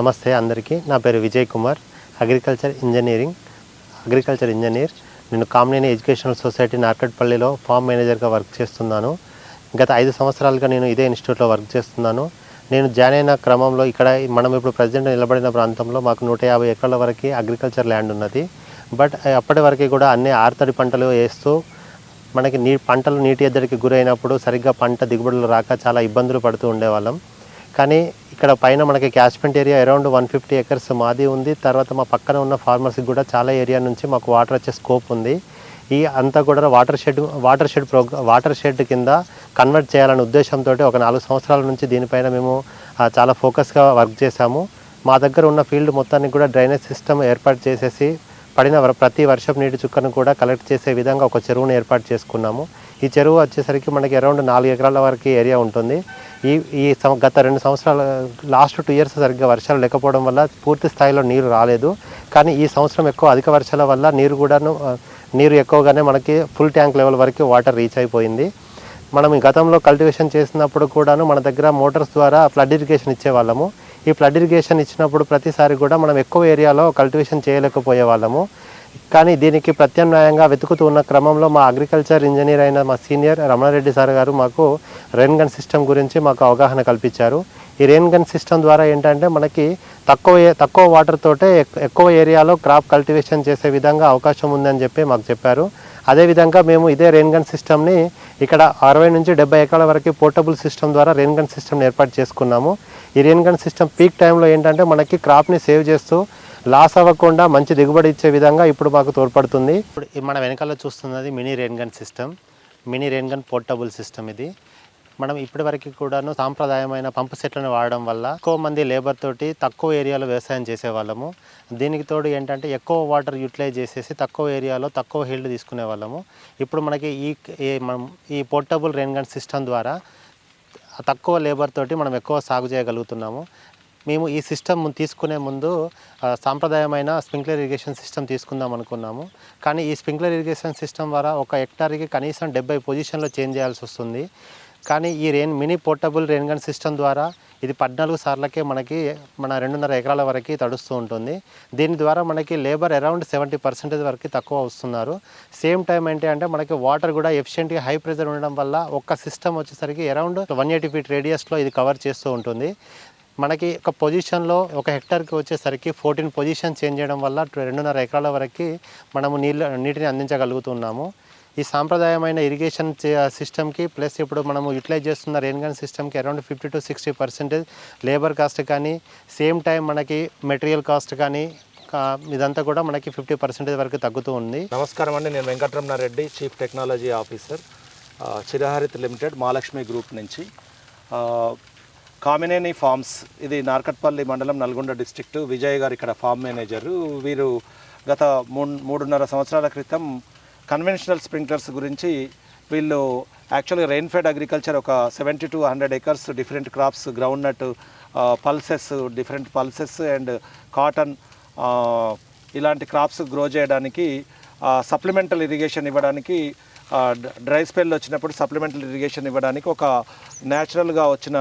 నమస్తే అందరికీ. నా పేరు Vijay Kumar agriculture engineering agriculture engineer. నేను కామినేని ఎడ్యుకేషనల్ సొసైటీ నార్కట్పల్లిలో ఫామ్ మేనేజర్గా వర్క్ చేస్తున్నాను. గత ఐదు సంవత్సరాలుగా నేను ఇదే ఇన్స్టిట్యూట్లో వర్క్ చేస్తున్నాను. నేను జాయిన్ అయిన క్రమంలో ఇక్కడ మనం ఇప్పుడు ప్రజెంట్ నిలబడిన ప్రాంతంలో మాకు నూట యాభై ఎకరాల వరకు అగ్రికల్చర్ ల్యాండ్ ఉన్నది. బట్ అప్పటి వరకు కూడా అన్ని ఆరుతడి పంటలు వేస్తూ మనకి నీ పంటలు నీటి ఎద్దడికి గురైనప్పుడు సరిగ్గా పంట దిగుబడులు రాక చాలా ఇబ్బందులు పడుతూ ఉండేవాళ్ళం. కానీ ఇక్కడ పైన మనకి catchment area around one fifty acres మాది ఉంది. తర్వాత మా పక్కన ఉన్న ఫార్మర్స్కి కూడా చాలా ఏరియా నుంచి మాకు వాటర్ వచ్చే స్కోప్ ఉంది. ఈ అంతా కూడా water shed water shed program water shed కింద కన్వర్ట్ చేయాలనే ఉద్దేశంతో ఒక నాలుగు సంవత్సరాల నుంచి దీనిపైన మేము చాలా ఫోకస్గా వర్క్ చేశాము. మా దగ్గర ఉన్న ఫీల్డ్ మొత్తానికి కూడా డ్రైనేజ్ సిస్టమ్ ఏర్పాటు చేసేసి పడిన ప్రతి వర్షపు నీటి చుక్కను కూడా కలెక్ట్ చేసే విధంగా ఒక చెరువును ఏర్పాటు చేసుకున్నాము. ఈ చెరువు వచ్చేసరికి మనకి అరౌండ్ నాలుగు ఎకరాల వరకు ఏరియా ఉంటుంది. ఈ ఈ గత రెండు సంవత్సరాల లాస్ట్ టూ ఇయర్స్ సరిగ్గా వర్షాలు లేకపోవడం వల్ల పూర్తి స్థాయిలో నీరు రాలేదు. కానీ ఈ సంవత్సరం ఎక్కువ అధిక వర్షాల వల్ల నీరు కూడాను నీరు ఎక్కువగానే మనకి ఫుల్ ట్యాంక్ లెవెల్ వరకు వాటర్ రీచ్ అయిపోయింది. మనం ఈ గతంలో కల్టివేషన్ చేసినప్పుడు కూడాను మన దగ్గర మోటార్స్ ద్వారా ఫ్లడ్ ఇరిగేషన్ ఇచ్చేవాళ్ళము. ఈ ఫ్లడ్ ఇరిగేషన్ ఇచ్చినప్పుడు ప్రతిసారి కూడా మనం ఎక్కువ ఏరియాలో కల్టివేషన్ చేయలేకపోయే వాళ్ళము కానీ దీనికి ప్రత్యామ్నాయంగా వెతుకుతూ ఉన్న క్రమంలో మా అగ్రికల్చర్ ఇంజనీర్ అయిన మా సీనియర్ రమణారెడ్డి సార్ గారు మాకు రెయిన్ గన్ సిస్టమ్ గురించి మాకు అవగాహన కల్పించారు. ఈ రెయిన్ గన్ సిస్టమ్ ద్వారా ఏంటంటే మనకి తక్కువ తక్కువ వాటర్ తోటే ఎక్కువ ఏరియాలో క్రాప్ కల్టివేషన్ చేసే విధంగా అవకాశం ఉందని చెప్పి మాకు చెప్పారు. అదేవిధంగా మేము ఇదే రెయిన్ గన్ సిస్టమ్ని ఇక్కడ అరవై నుంచి డెబ్బై ఎకరాల వరకు పోర్టబుల్ సిస్టమ్ ద్వారా రెయిన్ గన్ సిస్టమ్ని ఏర్పాటు చేసుకున్నాము. ఈ రెయిన్ గన్ సిస్టమ్ పీక్ టైంలో ఏంటంటే మనకి క్రాప్ని సేవ్ చేస్తూ లాస్ అవ్వకుండా మంచి దిగుబడి ఇచ్చే విధంగా ఇప్పుడు మాకు తోడ్పడుతుంది. ఇప్పుడు మన వెనకాల చూస్తున్నది mini rain gun system mini rain gun portable system ఇది. మనం ఇప్పటి వరకు కూడాను సాంప్రదాయమైన పంపు సెట్లను వాడడం వల్ల ఎక్కువ మంది లేబర్ తోటి తక్కువ ఏరియాలో వ్యవసాయం చేసేవాళ్ళము. దీనికి తోడు ఏంటంటే ఎక్కువ వాటర్ యూటిలైజ్ చేసేసి తక్కువ ఏరియాలో తక్కువ హీల్డ్ తీసుకునే వాళ్ళము ఇప్పుడు మనకి ఈ ఈ మనం ఈ పోర్టబుల్ రెయిన్ గన్ సిస్టమ్ ద్వారా తక్కువ లేబర్ తోటి మనం ఎక్కువ సాగు చేయగలుగుతున్నాము. మేము ఈ సిస్టమ్ తీసుకునే ముందు సాంప్రదాయమైన స్ప్రింక్లర్ ఇరిగేషన్ సిస్టమ్ తీసుకుందాం అనుకున్నాము. కానీ ఈ స్ప్రింక్లర్ ఇరిగేషన్ సిస్టమ్ ద్వారా ఒక హెక్టార్కి కనీసం డెబ్బై పొజిషన్లో చేంజ్ చేయాల్సి వస్తుంది. కానీ ఈ rain mini portable rain gun system ద్వారా ఇది పద్నాలుగు సార్లకే మనకి మన రెండున్నర ఎకరాల వరకు తడుస్తూ ఉంటుంది. దీని ద్వారా మనకి లేబర్ అరౌండ్ సెవెంటీ పర్సెంటేజ్ వరకు తక్కువ వస్తున్నారు. సేమ్ టైం ఏంటి అంటే మనకి వాటర్ కూడా ఎఫిషియెంట్గా హై ప్రెజర్ ఉండడం వల్ల ఒక్క సిస్టమ్ వచ్చేసరికి అరౌండ్ వన్ ఎయిటీ ఫీట్ రేడియస్లో ఇది కవర్ చేస్తూ ఉంటుంది. మనకి ఒక పొజిషన్లో ఒక హెక్టార్కి వచ్చేసరికి ఫోర్టీన్ పొజిషన్ చేంజ్ చేయడం వల్ల రెండున్నర ఎకరాల వరకు మనము నీళ్ళు నీటిని అందించగలుగుతున్నాము. ఈ సాంప్రదాయమైన ఇరిగేషన్ సిస్టమ్కి ప్లస్ ఇప్పుడు మనము యూటిలైజ్ చేస్తున్న రెయిన్ గన్ సిస్టమ్కి around fifty to sixty percentage labour cost కానీ సేమ్ టైం మనకి మెటీరియల్ కాస్ట్ కానీ ఇదంతా కూడా మనకి ఫిఫ్టీ పర్సెంటేజ్ వరకు తగ్గుతూ ఉంది. నమస్కారం అండి. నేను Venkataramana Reddy chief technology officer Chiraharit limited Mahalakshmi group నుంచి. కామినేని ఫార్మ్స్ ఇది నార్కట్పల్లి మండలం నల్గొండ డిస్టిక్ట్ విజయ్ గారు ఇక్కడ ఫార్మ్ మేనేజరు. వీరు గత మూడు మూడున్నర సంవత్సరాల క్రితం కన్వెన్షనల్ స్ప్రింక్లర్స్ గురించి వీళ్ళు యాక్చువల్గా రెయిన్ఫెడ్ అగ్రికల్చర్ ఒక seventy to hundred acres different crops groundnut pulses different pulses and cotton ఇలాంటి క్రాప్స్ గ్రో చేయడానికి సప్లిమెంటల్ ఇరిగేషన్ ఇవ్వడానికి డ్రై స్పెల్ వచ్చినప్పుడు సప్లిమెంటల్ ఇరిగేషన్ ఇవ్వడానికి ఒక న్యాచురల్గా వచ్చిన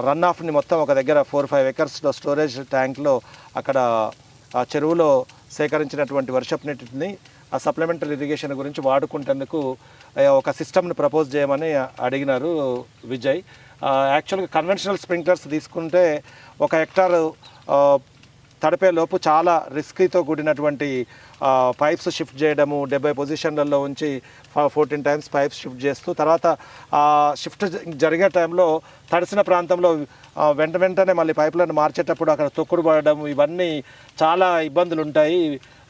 రన్ ఆఫ్ని మొత్తం ఒక దగ్గర ఫోర్ ఫైవ్ ఎకర్స్లో స్టోరేజ్ ట్యాంక్లో అక్కడ ఆ చెరువులో సేకరించినటువంటి వర్షపు నీటిని ఆ సప్లిమెంటల్ ఇరిగేషన్ గురించి వాడుకుంటేందుకు ఒక సిస్టమ్ని ప్రపోజ్ చేయమని అడిగినారు విజయ్. యాక్చువల్గా కన్వెన్షనల్ స్ప్రింక్లర్స్ తీసుకుంటే ఒక హెక్టార్ తడిపే లోపు చాలా రిస్క్తో కూడినటువంటి పైప్స్ షిఫ్ట్ చేయడము డెబ్బై పొజిషన్లలో ఉంచి ఫోర్టీన్ టైమ్స్ పైప్స్ షిఫ్ట్ చేస్తూ తర్వాత షిఫ్ట్ జరిగే టైంలో తడిసిన ప్రాంతంలో వెంట వెంటనే మళ్ళీ పైపులను మార్చేటప్పుడు అక్కడ తొక్కుడు పడడం ఇవన్నీ చాలా ఇబ్బందులు ఉంటాయి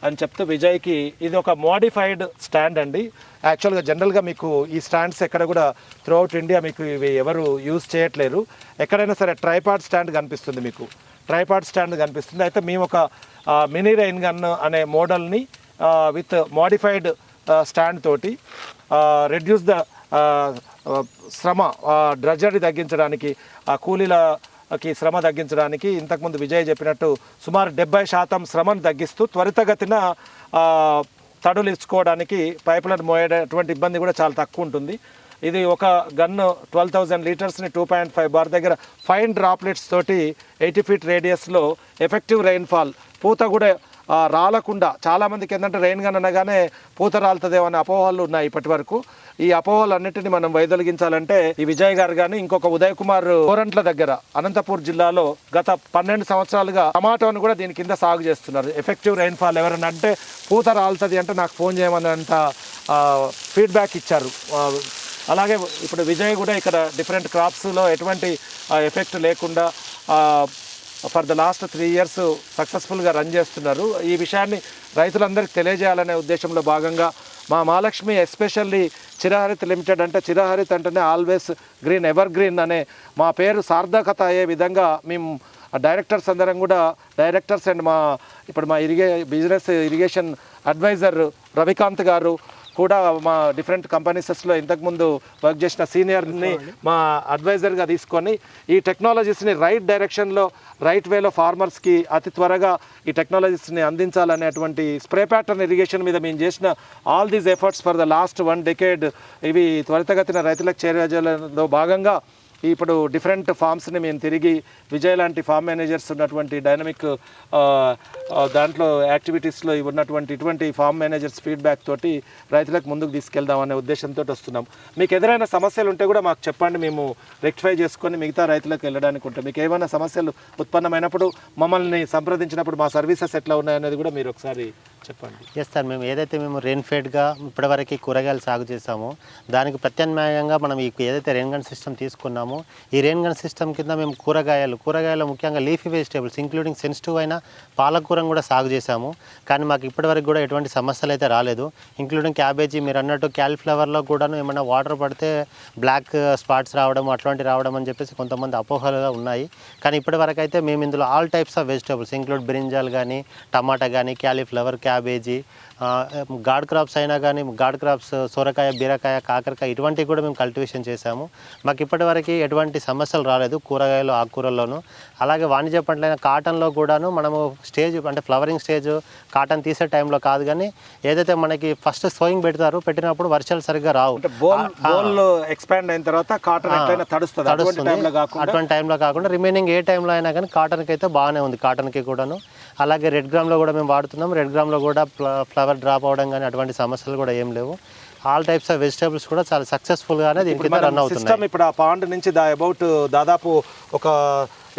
అని చెప్తూ విజయ్కి ఇది ఒక మోడిఫైడ్ స్టాండ్ అండి. యాక్చువల్గా జనరల్గా మీకు ఈ స్టాండ్స్ ఎక్కడ కూడా త్రూఅవుట్ ఇండియా మీకు ఇవి ఎవరు యూజ్ చేయట్లేరు. ఎక్కడైనా సరే ట్రైపాడ్ స్టాండ్ కనిపిస్తుంది మీకు. ట్రైపాడ్ స్టాండ్ కనిపిస్తుంది. అయితే మేము ఒక మినీ రైన్ గన్ అనే మోడల్ని విత్ మోడిఫైడ్ స్టాండ్ తోటి రెడ్యూస్ ద శ్రమ డ్రజరీ తగ్గించడానికి ఆ కూలీలకి శ్రమ తగ్గించడానికి ఇంతకుముందు విజయ్ చెప్పినట్టు సుమారు డెబ్బై శాతం శ్రమను తగ్గిస్తూ త్వరితగతిన తడులు ఇచ్చుకోవడానికి పైపులను మోయేటటువంటి ఇబ్బంది కూడా చాలా తక్కువ ఉంటుంది. ఇది ఒక గన్ను ట్వెల్వ్ థౌజండ్ లీటర్స్ని టూ పాయింట్ ఫైవ్ బార్ దగ్గర ఫైన్ డ్రాప్లెట్స్ తోటి ఎయిటీ ఫీట్ రేడియస్లో ఎఫెక్టివ్ రెయిన్ఫాల్ పూత కూడా రాలకుండా చాలామందికి ఏంటంటే రెయిన్ గన్ అనగానే పూత రాలుతుందేమో అనే అపోహలు ఉన్నాయి ఇప్పటి వరకు. ఈ అపోహలు మనం వైదొలిగించాలంటే ఈ విజయ్ గారు కానీ ఇంకొక ఉదయ్ కుమార్ కోరంట్ల దగ్గర అనంతపూర్ జిల్లాలో గత పన్నెండు సంవత్సరాలుగా టమాటోను కూడా దీని కింద సాగు చేస్తున్నారు. ఎఫెక్టివ్ రెయిన్ఫాల్ ఎవరన్నా అంటే పూత రాలుతుంది అంటే నాకు ఫోన్ చేయమన్నంత ఫీడ్బ్యాక్ ఇచ్చారు. అలాగే ఇప్పుడు విజయ్ కూడా ఇక్కడ డిఫరెంట్ క్రాప్స్లో ఎటువంటి ఎఫెక్ట్ లేకుండా for the last three years సక్సెస్ఫుల్గా రన్ చేస్తున్నారు. ఈ విషయాన్ని రైతులందరికీ తెలియజేయాలనే ఉద్దేశంలో భాగంగా మా మహాలక్ష్మి ఎస్పెషల్లీ చిరహరిత్ లిమిటెడ్ అంటే చిరహరిత్ అంటేనే ఆల్వేస్ గ్రీన్ ఎవర్ గ్రీన్ అనే మా పేరు సార్థకత అయ్యే విధంగా మేము డైరెక్టర్స్ అందరం కూడా డైరెక్టర్స్ అండ్ మా ఇప్పుడు మా ఇరిగే business irrigation adviser Ravikanth garu కూడా మా డిఫరెంట్ కంపెనీసెస్లో ఇంతకుముందు వర్క్ చేసిన సీనియర్ని మా అడ్వైజర్గా తీసుకొని ఈ టెక్నాలజీస్ని రైట్ డైరెక్షన్లో రైట్ వేలో ఫార్మర్స్కి అతి త్వరగా ఈ టెక్నాలజీస్ని అందించాలనేటువంటి స్ప్రే ప్యాటర్న్ ఇరిగేషన్ మీద మేము చేసిన all these efforts for the last one decade ఇవి త్వరితగతిన రైతులకు చేరజలో భాగంగా ఇప్పుడు డిఫరెంట్ ఫామ్స్ని మేము తిరిగి విజయ్ లాంటి ఫామ్ మేనేజర్స్ ఉన్నటువంటి డైనమిక్ దాంట్లో యాక్టివిటీస్లో ఉన్నటువంటి ఇటువంటి ఫామ్ మేనేజర్స్ ఫీడ్బ్యాక్ తోటి రైతులకు ముందుకు తీసుకెళ్దాం అనే ఉద్దేశంతో వస్తున్నాం. మీకు ఎదురైన సమస్యలు ఉంటే కూడా మాకు చెప్పండి మేము రెక్టిఫై చేసుకొని మిగతా రైతులకు వెళ్ళడానికి ఉంటాం. మీకు ఏమైనా సమస్యలు ఉత్పన్నమైనప్పుడు మమ్మల్ని సంప్రదించినప్పుడు మా సర్వీసెస్ ఎట్లా ఉన్నాయనేది కూడా మీరు ఒకసారి చెప్పండి. ఎస్ సార్ మేము ఏదైతే మేము రెయిన్ఫెడ్గా ఇప్పటివరకు కూరగాయలు సాగు చేసామో దానికి ప్రత్యామ్నాయంగా మనం ఈ ఏదైతే రెయిన్ గన్ సిస్టమ్ తీసుకున్నామో ఈ రెయిన్ గన్ సిస్టమ్ కింద మేము కూరగాయలు కూరగాయలు ముఖ్యంగా లీఫీ వెజిటేబుల్స్ ఇంక్లూడింగ్ సెన్సిటివ్ అయిన పాలకూరను కూడా సాగు చేసాము కానీ మాకు ఇప్పటివరకు కూడా ఎటువంటి సమస్యలు అయితే రాలేదు. ఇంక్లూడింగ్ క్యాబేజీ మీరు అన్నట్టు క్యాలిఫ్లవర్లో కూడాను ఏమైనా వాటర్ పడితే బ్లాక్ స్పాట్స్ రావడం అట్లాంటి రావడం అని చెప్పేసి కొంతమంది అపోహలుగా ఉన్నాయి. కానీ ఇప్పటివరకు అయితే మేము ఇందులో all types of vegetables include brinjal కానీ టమాటా కానీ క్యాలీఫ్లవర్ క్యాబేజీ గాడ్ క్రాప్స్ అయినా కానీ గాడ్ క్రాప్స్ సొరకాయ బీరకాయ కాకరకాయ ఇటువంటివి కూడా మేము కల్టివేషన్ చేశాము. మాకు ఇప్పటివరకు ఎటువంటి సమస్యలు రాలేదు కూరగాయలు ఆకుకూరల్లోనూ. అలాగే వాణిజ్య పంటలైన కాటన్లో కూడాను మనము స్టేజ్ అంటే ఫ్లవరింగ్ స్టేజ్ కాటన్ తీసే టైంలో కాదు కానీ ఏదైతే మనకి ఫస్ట్ సోయింగ్ పెడతారో పెట్టినప్పుడు వర్షాలు సరిగ్గా రావు. ఎక్స్పాండ్ అయిన తర్వాత కాటన్ తడుస్తుంది? అటువంటి టైంలో కాకుండా? రిమైనింగ్ ఏ టైంలో అయినా కానీ కాటన్కి అయితే బాగానే ఉంది కాటన్కి కూడాను. అలాగే రెడ్ గ్రామ్లో కూడా మేము వాడుతున్నాం. రెడ్ గ్రామ్లో కూడా ఫ్లవర్ డ్రాప్ అవడం కానీ అటువంటి సమస్యలు కూడా ఏం లేవు. ఆల్ టైప్స్ ఆఫ్ వెజిటేబుల్స్ కూడా చాలా సక్సెస్ఫుల్గానే దీని కింద రన్ సిస్టమ్ ఇప్పుడు ఆ పాండ్ నుంచి దా అబౌట్ దాదాపు ఒక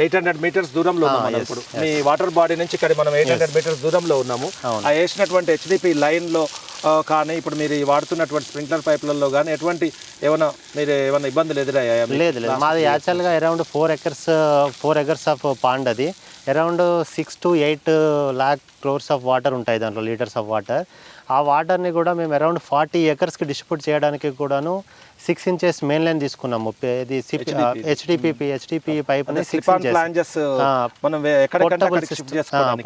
ఎయిట్ హండ్రెడ్ మీటర్స్ దూరంలో ఉన్నాం మనం ఇప్పుడు. మీ వాటర్ బాడీ నుంచి ఇక్కడ మనం ఎయిట్ హండ్రెడ్ మీటర్స్ దూరంలో ఉన్నాము. ఆ వేసినటువంటి హెచ్డిపి లైన్లో కానీ ఇప్పుడు మీరు వాడుతున్నటువంటి స్ప్రింక్లర్ పైప్లలో కానీ ఎటువంటి ఏమైనా మీరు ఏమైనా ఇబ్బందులు ఎదురయ్యాయా? లేదు లేదు. మాది యాక్చువల్గా around four acres four acres of pond అది. Around six to eight lakh crores of water ఉంటాయి దాంట్లో లీటర్స్ ఆఫ్ వాటర్. ఆ వాటర్ని కూడా మేము అరౌండ్ ఫార్టీ ఎకర్స్కి డిస్ట్రిబ్యూట్ చేయడానికి కూడాను సిక్స్ ఇంచెస్ మెయిన్ లైన్ తీసుకున్నాము. ఇది HDPP HDP pipe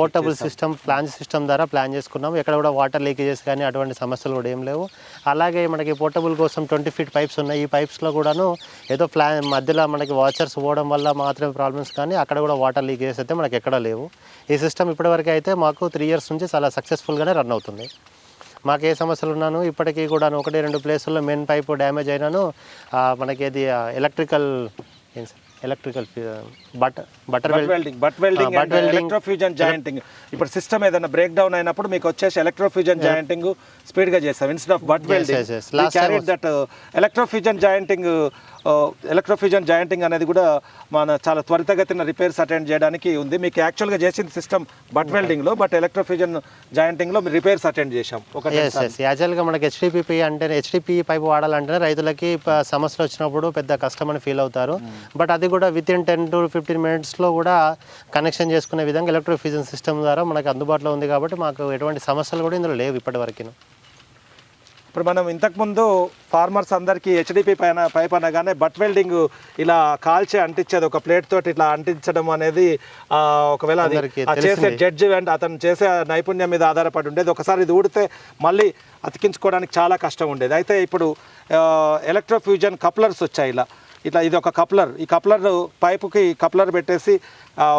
portable system plan system ద్వారా ప్లాన్ చేసుకున్నాము. ఎక్కడ కూడా వాటర్ లీకేజెస్ కానీ అటువంటి సమస్యలు కూడా ఏం లేవు. అలాగే మనకి పోర్టబుల్ కోసం ట్వంటీ ఫీట్ పైప్స్ ఉన్నాయి. ఈ పైప్స్లో కూడాను ఏదో ప్లాన్ మధ్యలో మనకి వాచర్స్ పోవడం వల్ల మాత్రమే ప్రాబ్లమ్స్ కానీ అక్కడ కూడా వాటర్ లీకేజెస్ అయితే మనకి ఎక్కడ లేవు. ఈ సిస్టమ్ ఇప్పటివరకు అయితే మాకు త్రీ ఇయర్స్ నుంచి చాలా సక్సెస్ఫుల్గానే రన్ అవుతుంది. మాకు ఏ సమస్యలు ఉన్నాను. ఇప్పటికీ కూడా ఒకటి రెండు ప్లేసుల్లో మెయిన్ పైపు డ్యామేజ్ అయినాను. మనకి ఇది ఎలక్ట్రికల్ ఏం sir? Electrical butt butter butt welding butt welding and welding. Electrofusion jointing ఇప్పుడు సిస్టమ్ ఏదైనా బ్రేక్ డౌన్ అయినప్పుడు మీకు వచ్చేసి ఎలక్ట్రోఫ్యూజన్ జాయింటింగ్ స్పీడ్గా చేస్తాం. Instead of butt welding carried that electrofusion jointing electrofusion jointing అనేది కూడా మన చాలా త్వరితగతిన రిపేర్స్ అటెండ్ చేయడానికి ఉంది. మీకు యాక్చువల్గా చేసిన సిస్టమ్ బట్ వెల్డింగ్లో బట్ ఎలక్ట్రోఫ్యూజన్ జాయింటింగ్లో రిపేర్స్ అటెండ్ చేశాం. ఒక యాక్చువల్గా మనకి హెచ్డిపిపి అంటే హెచ్డిపి పైప్ వాడాలంటేనే రైతులకి సమస్యలు వచ్చినప్పుడు పెద్ద కష్టం అని ఫీల్ అవుతారు బట్ అది కూడా within ten to fifteen మినిట్స్లో కూడా కనెక్షన్ చేసుకునే విధంగా ఎలక్ట్రోఫ్యూజన్ సిస్టమ్ ద్వారా మనకు అందుబాటులో ఉంది కాబట్టి మాకు ఎటువంటి సమస్యలు కూడా ఇందులో లేవు ఇప్పటివరకు ఇప్పుడు మనం ఇంతకుముందు ఫార్మర్స్ అందరికీ హెచ్డిపి పైన పైప్ అనగానే బట్ వెల్డింగ్ ఇలా కాల్చి అంటించేది ఒక ప్లేట్ తోటి ఇట్లా అంటించడం అనేది ఒకవేళ అది చేసే జడ్జి అండ్ అతను చేసే నైపుణ్యం మీద ఆధారపడి ఉండేది. ఒకసారి ఇది ఊడితే మళ్ళీ అతికించుకోవడానికి చాలా కష్టం ఉండేది. అయితే ఇప్పుడు ఎలక్ట్రోఫ్యూజన్ కప్లర్స్ వచ్చాయి ఇలా. ఇట్లా ఇది ఒక కప్లర్. ఈ కప్లర్ పైపుకి కప్లర్ పెట్టేసి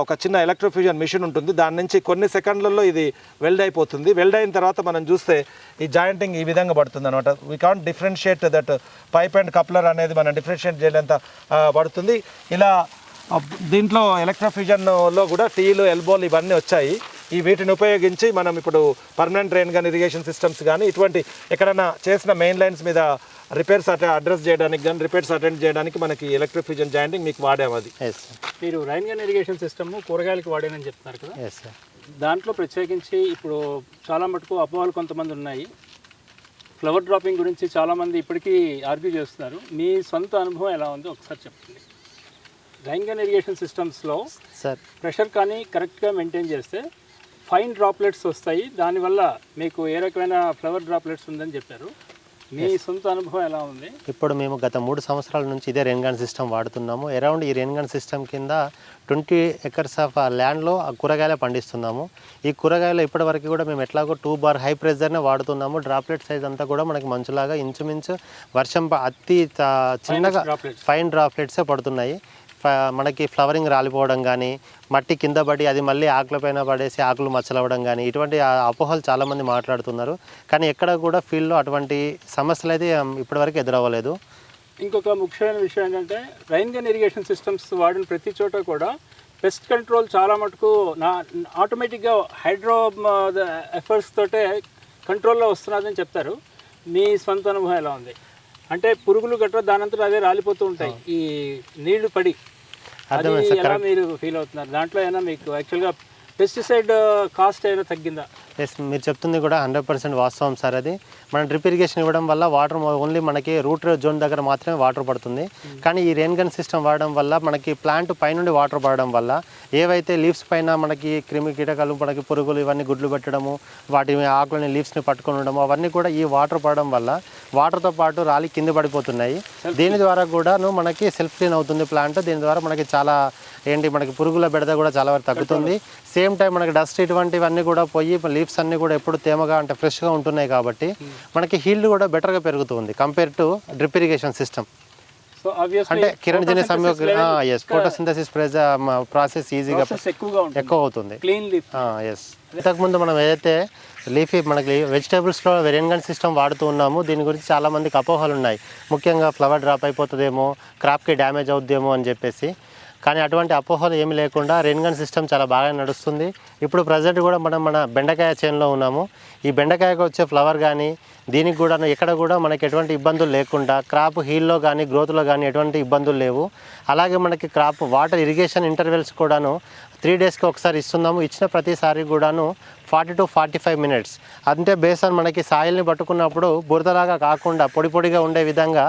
ఒక చిన్న ఎలక్ట్రోఫ్యూజన్ మిషన్ ఉంటుంది. దాని నుంచి కొన్ని సెకండ్లలో ఇది వెల్డ్ అయిపోతుంది. వెల్డ్ అయిన తర్వాత మనం చూస్తే ఈ జాయింటింగ్ ఈ విధంగా పడుతుంది అనమాట we can't differentiate that pipe and coupler అనేది మనం డిఫరెన్షియేట్ చేయలేంత పడుతుంది. ఇలా దీంట్లో ఎలక్ట్రోఫ్యూజన్లో కూడా టీలు ఎల్బోలు ఇవన్నీ వచ్చాయి. ఈ వీటిని ఉపయోగించి మనం ఇప్పుడు పర్మనెంట్ డ్రైన్ కానీ ఇరిగేషన్ సిస్టమ్స్ కానీ ఇటువంటి ఎక్కడైనా చేసిన మెయిన్ లైన్స్ మీద రిపేర్స్ అట అడ్రస్ చేయడానికి కానీ రిపేర్స్ అటెండ్ చేయడానికి మనకి ఎలక్ట్రోఫ్యూజన్ జాయింటింగ్ మీకు వాడాము అది. ఎస్ సార్ మీరు రైన్ గన్ ఇరిగేషన్ సిస్టమ్ కూరగాయలకు వాడానని చెప్తున్నారు కదా? ఎస్ సార్ దాంట్లో ప్రత్యేకించి ఇప్పుడు చాలా మటుకు అపోహలు కొంతమంది ఉన్నాయి. ఫ్లవర్ డ్రాపింగ్ గురించి చాలామంది ఇప్పటికీ ఆర్గ్యూ చేస్తున్నారు. మీ సొంత అనుభవం ఎలా ఉందో ఒకసారి చెప్పండి. రైన్ గన్ ఇరిగేషన్ సిస్టమ్స్లో సార్ ప్రెషర్ కానీ కరెక్ట్గా మెయింటైన్ చేస్తే ఫైన్ డ్రాప్లెట్స్ వస్తాయి. దానివల్ల మీకు ఏ రకమైన ఫ్లవర్ డ్రాప్లెట్స్ ఉందని చెప్పారు. మీ సొంత అనుభవం ఎలా ఉంది? ఇప్పుడు మేము గత మూడు సంవత్సరాల నుంచి ఇదే రెయిన్ సిస్టమ్ వాడుతున్నాము. అరౌండ్ ఈ రెయిన్ సిస్టమ్ కింద ట్వంటీ ఎకర్స్ ఆఫ్ ల్యాండ్లో ఆ కూరగాయలు పండిస్తున్నాము. ఈ కూరగాయలు ఇప్పటివరకు కూడా మేము ఎట్లాగో టూ బార్ హై ప్రెజర్నే వాడుతున్నాము. డ్రాప్లెట్ సైజ్ అంతా కూడా మనకి మంచులాగా ఇంచుమించు వర్షం ప- అతి చిన్నగా. ఫైన్ డ్రాప్లెట్సే పడుతున్నాయి. మనకి ఫ్లవరింగ్ రాలిపోవడం కానీ మట్టి కింద పడి అది మళ్ళీ ఆకుల పైన పడేసి ఆకులు మచ్చలవ్వడం కానీ ఇటువంటి అపోహలు చాలామంది మాట్లాడుతున్నారు. కానీ ఎక్కడ కూడా ఫీల్డ్లో అటువంటి సమస్యలు అయితే ఇప్పటివరకు ఎదురవ్వలేదు. ఇంకొక ముఖ్యమైన విషయం ఏంటంటే రైన్ గన్ ఇరిగేషన్ సిస్టమ్స్ వాడిన ప్రతి చోట కూడా పెస్ట్ కంట్రోల్ చాలా మటుకు నా ఆటోమేటిక్గా హైడ్రో ఎఫర్ట్స్ తోటే కంట్రోల్లో వస్తున్నదని చెప్తారు. మీ సొంత అనుభవం ఎలా ఉంది? అంటే పురుగులు గట్రా దానంతరం అదే రాలిపోతూ ఉంటాయి. ఈ నీళ్ళు పడి అర్థమైంది సార్ మీరు ఫీల్ అవుతున్నారు? దాంట్లో అయినా మీకు యాక్చువల్గా పెస్టిసైడ్ కాస్ట్ అయినా తగ్గిందా? ఎస్ మీరు చెప్తుంది కూడా హండ్రెడ్ పర్సెంట్ వాస్తవం సార్ అది. మనం డ్రిప్ ఇరిగేషన్ ఇవ్వడం వల్ల వాటర్ ఓన్లీ మనకి రూట్ జోన్ దగ్గర మాత్రమే వాటర్ పడుతుంది. కానీ ఈ రెయిన్ గన్ సిస్టమ్ వాడడం వల్ల మనకి ప్లాంట్ పైనుండి వాటర్ పడడం వల్ల ఏవైతే లీవ్స్ పైన మనకి క్రిమి కీటకాలు మనకి పురుగులు ఇవన్నీ గుడ్లు పెట్టడము వాటి ఆకులని లీవ్స్ని పట్టుకొని ఉండడము అవన్నీ కూడా ఈ వాటర్ పడడం వల్ల వాటర్తో పాటు రాలి కింద పడిపోతున్నాయి. దీని ద్వారా కూడాను మనకి సెల్ఫ్ క్లీన్ అవుతుంది ప్లాంట్ దీని ద్వారా మనకి చాలా ఏంటి మనకి పురుగుల బెడద కూడా చాలా వరకు తగ్గుతుంది. సేమ్ టైం మనకి డస్ట్ ఇటువంటివన్నీ కూడా పోయి లీవ్స్ అన్నీ కూడా ఎప్పుడు తేమగా అంటే ఫ్రెష్గా ఉంటున్నాయి కాబట్టి మనకి హీల్డ్ కూడా బెటర్గా పెరుగుతుంది compare to drip irrigation system అంటే కిరణజన్య సంయోగ ఫోటోసింథసిస్ ప్రాసెస్ ఈజీగా ఎక్కువ అవుతుంది. ఎస్ ఇంతకుముందు మనం ఏదైతే లీఫీ మనకి వెజిటేబుల్స్లో వెరియన్గన్ సిస్టమ్ వాడుతూ ఉన్నాము దీని గురించి చాలా మందికి అపోహలు ఉన్నాయి ముఖ్యంగా ఫ్లవర్ డ్రాప్ అయిపోతుందేమో క్రాప్కి డ్యామేజ్ అవుద్దేమో అని చెప్పేసి. కానీ అటువంటి అపోహలు ఏమి లేకుండా రెయిన్గన్ సిస్టమ్ చాలా బాగా నడుస్తుంది. ఇప్పుడు ప్రజెంట్ కూడా మనం మన బెండకాయ చేనులో ఉన్నాము. ఈ బెండకాయకు వచ్చే ఫ్లవర్ కానీ దీనికి కూడా ఎక్కడ కూడా మనకి ఎటువంటి ఇబ్బందులు లేకుండా క్రాప్ హీల్లో కానీ గ్రోత్లో కానీ ఎటువంటి ఇబ్బందులు లేవు. అలాగే మనకి క్రాప్ వాటర్ ఇరిగేషన్ ఇంటర్వెల్స్ కూడాను త్రీ డేస్కి ఒకసారి ఇస్తున్నాము. ఇచ్చిన ప్రతిసారి కూడాను forty to forty five minutes. అంటే బేసన్ మనకి సాయిల్ని పట్టుకున్నప్పుడు బురదలాగా కాకుండా పొడి పొడిగా ఉండే విధంగా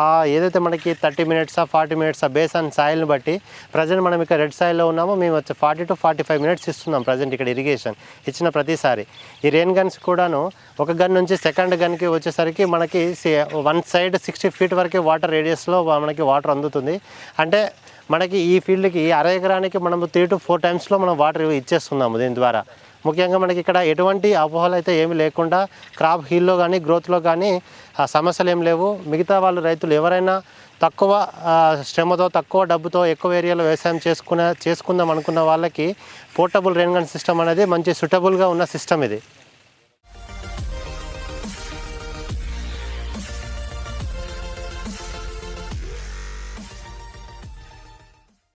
ఆ- ఏదైతే మనకి thirty minutes forty minutes based on సాయిల్ని బట్టి ప్రజెంట్ మనం ఇక్కడ రెడ్ సాయిల్లో ఉన్నామో మేము వచ్చి forty to forty five minutes ఇస్తున్నాం ప్రజెంట్ ఇక్కడ ఇరిగేషన్ ఇచ్చిన ప్రతిసారి. ఈ రెయిన్ గన్స్ కూడాను ఒక గన్ నుంచి సెకండ్ గన్కి వచ్చేసరికి మనకి వన్ సైడ్ సిక్స్టీ ఫీట్ వరకు వాటర్ రేడియస్లో మనకి వాటర్ అందుతుంది. అంటే మనకి ఈ ఫీల్డ్కి అర ఎకరానికి మనం త్రీ టు ఫోర్ టైమ్స్లో మనం వాటర్ ఇచ్చేస్తున్నాము దీని ద్వారా. ముఖ్యంగా మనకి ఇక్కడ ఎటువంటి అపోహలు అయితే ఏమి లేకుండా క్రాప్ హీల్లో కానీ గ్రోత్లో కానీ సమస్యలు ఏం లేవు. మిగతా వాళ్ళు రైతులు ఎవరైనా తక్కువ శ్రమతో తక్కువ డబ్బుతో ఎక్కువ ఏరియాలో వ్యవసాయం చేసుకునే చేసుకుందాం అనుకున్న వాళ్ళకి పోర్టబుల్ రెయిన్ సిస్టమ్ అనేది మంచి సూటబుల్గా ఉన్న సిస్టమ్ ఇది.